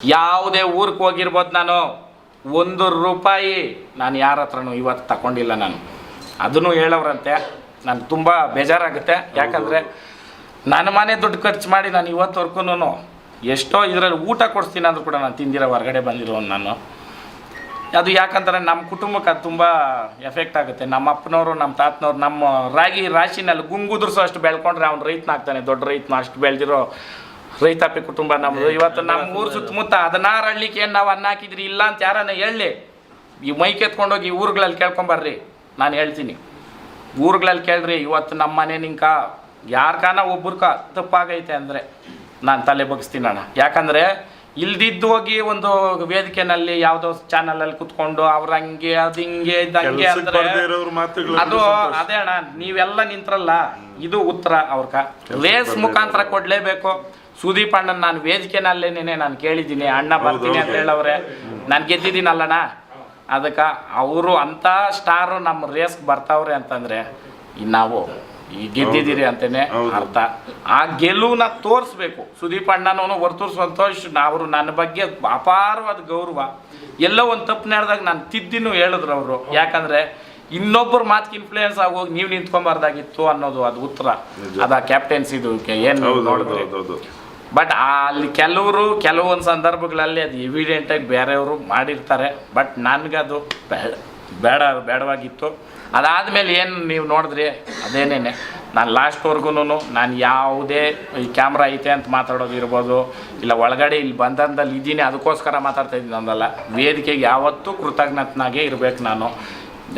ಯಾವುದೇ ಊರಿಗೆ ಹೋಗಿರ್ಬೋದು ನಾನು ಒಂದು ರೂಪಾಯಿ ನಾನು ಯಾರ ಹತ್ರನೂ ಇವತ್ತು ತಗೊಂಡಿಲ್ಲ ನಾನು. ಅದನ್ನು ಹೇಳೋರಂತೆ ನಾನು ತುಂಬ ಬೇಜಾರಾಗುತ್ತೆ. ಯಾಕಂದರೆ ನನ್ನ ಮನೆ ದುಡ್ಡು ಖರ್ಚು ಮಾಡಿ ನಾನು ಇವತ್ತವರೆಗೂ ಎಷ್ಟೋ ಇದರಲ್ಲಿ ಊಟ ಕೊಡಿಸ್ತೀನಿ ಅಂದ್ರೂ ಕೂಡ ನಾನು ತಿಂದಿರೋ ಹೊರಗಡೆ ಬಂದಿರೋನು ನಾನು. ಅದು ಯಾಕಂದ್ರೆ ನಮ್ಮ ಕುಟುಂಬಕ್ಕೆ ಅದು ತುಂಬ ಎಫೆಕ್ಟ್ ಆಗುತ್ತೆ. ನಮ್ಮ ಅಪ್ಪನವರು ನಮ್ಮ ತಾತನವ್ರು ನಮ್ಮ ರಾಗಿ ರಾಶಿನಲ್ಲಿ ಗುಂಗುದ್ರಿಸೋ ಅಷ್ಟು ಬೆಳ್ಕೊಂಡ್ರೆ ಅವ್ನು ರೈತನಾಗ್ತಾನೆ ದೊಡ್ಡ ರೈತನ ಅಷ್ಟು ಬೆಳೆದಿರೋ ರೈತಾಪಿ ಕುಟುಂಬ ನಮ್ಮದು ಇವತ್ತು ನಮ್ಮ ಊರು ಸುತ್ತಮುತ್ತ ಹದಿನಾರು ಹಳ್ಳಿಗೆ ಏನು ನಾವು ಅನ್ನ ಹಾಕಿದ್ರಿ ಇಲ್ಲ ಅಂತ ಯಾರನ್ನ ಹೇಳಿ ಈ ಮೈ ಕೆತ್ಕೊಂಡೋಗಿ ಊರುಗಳಲ್ಲಿ ಕೇಳ್ಕೊಂಬರ್ರಿ ನಾನು ಹೇಳ್ತೀನಿ. ಊರುಗಳಲ್ಲಿ ಕೇಳ್ರಿ ಇವತ್ತು ನಮ್ಮ ಮನೆ ನಿಂಕ ಯಾರ್ಕಾನ ಒಬ್ಬರು ಕ ತಪ್ಪಾಗೈತೆ ಅಂದರೆ ನಾನು ತಲೆ ಬಗ್ಸ್ತೀನಿ ಅಣ್ಣ. ಯಾಕಂದರೆ ಇಲ್ದಿದ್ದು ಹೋಗಿ ಒಂದು ವೇದಿಕೆನಲ್ಲಿ ಯಾವುದೋ ಚಾನಲಲ್ಲಿ ಕುತ್ಕೊಂಡು ಅವ್ರ ಹಂಗೆ ಅದು ಹಿಂಗೆ ಇದಂಗೆ ಅಂದರೆ ಅದು ಅದೇ ಅಣ್ಣ ನೀವೆಲ್ಲ ನಿಂತ್ರಲ್ಲ ಇದು ಉತ್ತರ ಅವ್ರಕ ರೇಸ್ ಮುಖಾಂತರ ಕೊಡ್ಲೇಬೇಕು. ಸುದೀಪ್ ಅಣ್ಣನ್ ನಾನು ವೇದಿಕೆನಲ್ಲೇನೆ ನಾನು ಕೇಳಿದ್ದೀನಿ. ಅಣ್ಣ ಬರ್ತೀನಿ ಅಂತ ಹೇಳವ್ರೆ. ನಾನು ಗೆದ್ದಿದ್ದೀನಲ್ಲಣ್ಣ. ಅದಕ್ಕೆ ಅವರು ಅಂಥ ಸ್ಟಾರು ನಮ್ಮ ರೇಸ್ಗೆ ಬರ್ತಾವ್ರೆ ಅಂತಂದರೆ ನಾವು ಈ ಗೆದ್ದಿದ್ದೀರಿ ಅಂತಲೇ ಅರ್ಥ. ಆ ಗೆಲುವನ್ನ ತೋರಿಸ್ಬೇಕು. ಸುದೀಪ್ ಅಣ್ಣನವನು ಹೊರತೂರು ಸಂತೋಷ್ ಅವರು ನನ್ನ ಬಗ್ಗೆ ಅಪಾರವಾದ ಗೌರವ. ಎಲ್ಲೋ ಒಂದು ತಪ್ಪು ನಡೆದಾಗ ನಾನು ತಿದ್ದಿನೂ ಹೇಳಿದ್ರು ಅವರು. ಯಾಕಂದರೆ ಇನ್ನೊಬ್ಬರ ಮಾತಿಗೆ ಇನ್ಫ್ಲೂಯೆನ್ಸ್ ಆಗೋಗಿ ನೀವು ನಿಂತ್ಕೊಂಬಾರ್ದಾಗಿತ್ತು ಅನ್ನೋದು ಅದು ಉತ್ತರ. ಅದ ಕ್ಯಾಪ್ಟೆನ್ಸಿದು ಏನು ನೋಡಿದ್ರೆ? ಬಟ್ ಅಲ್ಲಿ ಕೆಲವರು ಕೆಲವೊಂದು ಸಂದರ್ಭಗಳಲ್ಲಿ ಅದು ಎವಿಡೆಂಟಾಗಿ ಬೇರೆಯವರು ಮಾಡಿರ್ತಾರೆ. ಬಟ್ ನನಗದು ಬೇಡ ಬೇಡ, ಬೇಡವಾಗಿತ್ತು. ಅದಾದಮೇಲೆ ಏನು ನೀವು ನೋಡಿದ್ರಿ? ಅದೇನೇನೆ? ನಾನು ಲಾಸ್ಟ್ವರೆಗೂ ನಾನು ಯಾವುದೇ ಈ ಕ್ಯಾಮ್ರಾ ಐತೆ ಅಂತ ಮಾತಾಡೋದು ಇರ್ಬೋದು. ಇಲ್ಲ, ಒಳಗಡೆ ಇಲ್ಲಿ ಬಂದಂದಲ್ಲಿ ಇದ್ದೀನಿ ಅದಕ್ಕೋಸ್ಕರ ಮಾತಾಡ್ತಾ ಇದ್ದೀನಿ ಅಂದಲ್ಲ. ವೇದಿಕೆಗೆ ಯಾವತ್ತೂ ಕೃತಜ್ಞತನಾಗೇ ಇರಬೇಕು ನಾನು.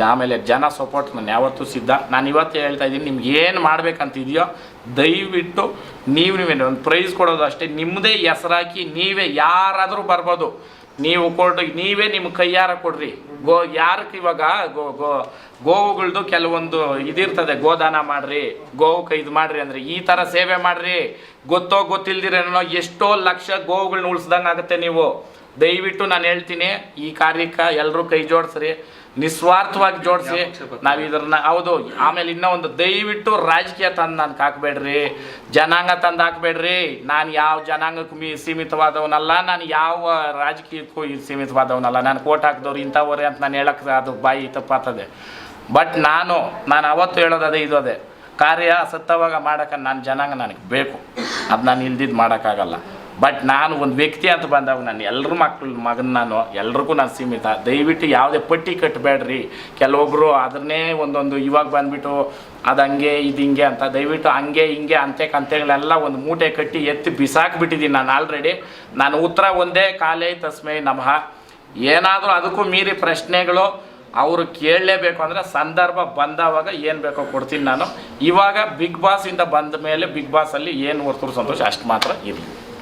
ಆಮೇಲೆ ಜನ ಸಪೋರ್ಟ್ ನಾನು ಯಾವತ್ತೂ ಸಿದ್ಧ. ನಾನು ಇವತ್ತು ಹೇಳ್ತಾ ಇದ್ದೀನಿ, ನಿಮ್ಗೆ ಏನು ಮಾಡಬೇಕಂತಿದೆಯೋ ದಯವಿಟ್ಟು ನೀವು ನೀವೇನು ಒಂದು ಪ್ರೈಸ್ ಕೊಡೋದು ಅಷ್ಟೇ. ನಿಮ್ಮದೇ ಹೆಸರಾಕಿ, ನೀವೇ ಯಾರಾದರೂ ಬರ್ಬೋದು. ನೀವು ಕೊಟ್ಟು, ನೀವೇ ನಿಮ್ಮ ಕೈಯಾರ ಕೊಡ್ರಿ. ಗೋ, ಯಾರಕ್ಕೆ ಇವಾಗ ಗೋ ಗೋ, ಗೋವುಗಳ್ದು ಕೆಲವೊಂದು ಇದಿರ್ತದೆ, ಗೋದಾನ ಮಾಡ್ರಿ, ಗೋವು ಇದು ಮಾಡ್ರಿ ಅಂದರೆ ಈ ಥರ ಸೇವೆ ಮಾಡ್ರಿ. ಗೊತ್ತೋ ಗೊತ್ತಿಲ್ದಿರೇನೋ ಎಷ್ಟೋ ಲಕ್ಷ ಗೋವುಗಳನ್ನ ಉಳಿಸ್ದಂಗೆ ಆಗುತ್ತೆ ನೀವು. ದಯವಿಟ್ಟು ನಾನು ಹೇಳ್ತೀನಿ, ಈ ಕಾರ್ಯಕ್ಕೆ ಎಲ್ಲರೂ ಕೈ ಜೋಡಿಸ್ರಿ. ನಿಸ್ವಾರ್ಥವಾಗಿ ಜೋಡಿಸಿ ನಾವು ಇದನ್ನ ಹೌದು ಆಮೇಲೆ ಇನ್ನೂ ಒಂದು ದಯವಿಟ್ಟು ರಾಜಕೀಯ ತಂದು ನಾನು ಹಾಕ್ಬೇಡ್ರಿ ಜನಾಂಗ ತಂದು ಹಾಕ್ಬೇಡ್ರಿ. ನಾನು ಯಾವ ಜನಾಂಗಕ್ಕೂ ಮೀ ಸೀಮಿತವಾದವನಲ್ಲ ನಾನು ಯಾವ ರಾಜಕೀಯಕ್ಕೂ ಈ ಸೀಮಿತವಾದವನಲ್ಲ. ನಾನು ಕೋಟ್ ಹಾಕಿದವ್ರು ಇಂಥವ್ರೆ ಅಂತ ನಾನು ಹೇಳಕ್ಕೆ ಅದು ಬಾಯಿ ತಪ್ಪಾತದೆ. ಬಟ್ ನಾನು ನಾನು ಅವತ್ತು ಹೇಳೋದು ಅದೇ ಇದು ಅದೇ. ಕಾರ್ಯ ಸತ್ತವಾಗ ಮಾಡೋಕೆ ನನ್ನ ಜನಾಂಗ ನನಗೆ ಬೇಕು. ಅದು ನಾನು ಇಲ್ದಿದ್ದು ಮಾಡೋಕ್ಕಾಗಲ್ಲ. ಬಟ್ ನಾನು ಒಂದು ವ್ಯಕ್ತಿ ಅಂತ ಬಂದಾಗ ನಾನು ಎಲ್ಲರ ಮಕ್ಳು, ಮಗನ ನಾನು, ಎಲ್ರಿಗೂ ನಾನು ಸೀಮಿತ. ದಯವಿಟ್ಟು ಯಾವುದೇ ಪಟ್ಟಿ ಕಟ್ಟಬೇಡ್ರಿ ಕೆಲವೊಬ್ಬರು ಅದನ್ನೇ ಒಂದೊಂದು ಇವಾಗ ಬಂದ್ಬಿಟ್ಟು ಅದು ಹಂಗೆ, ಇದು ಹಿಂಗೆ ಅಂತ. ದಯವಿಟ್ಟು ಹಂಗೆ, ಹಿಂಗೆ, ಅಂತೆ, ಕಂತೆಗಳೆಲ್ಲ ಒಂದು ಮೂಟೆ ಕಟ್ಟಿ ಎತ್ತಿ ಬಿಸಾಕ್ಬಿಟ್ಟಿದ್ದೀನಿ ನಾನು ಆಲ್ರೆಡಿ ನಾನು ಉತ್ತರ ಒಂದೇ, ಕಾಲೇ ತಸ್ಮೈ ನಮಃ. ಏನಾದರೂ ಅದಕ್ಕೂ ಮೀರಿ ಪ್ರಶ್ನೆಗಳು ಅವರು ಕೇಳಲೇಬೇಕು ಅಂದರೆ ಸಂದರ್ಭ ಬಂದವಾಗ ಏನು ಬೇಕೋ ಕೊಡ್ತೀನಿ ನಾನು. ಇವಾಗ ಬಿಗ್ ಬಾಸಿಂದ ಬಂದ ಮೇಲೆ ಬಿಗ್ ಬಾಸಲ್ಲಿ ಏನು ಹೊರತು ಸಂತೋಷ? ಅಷ್ಟು ಮಾತ್ರ ಇರಲಿ.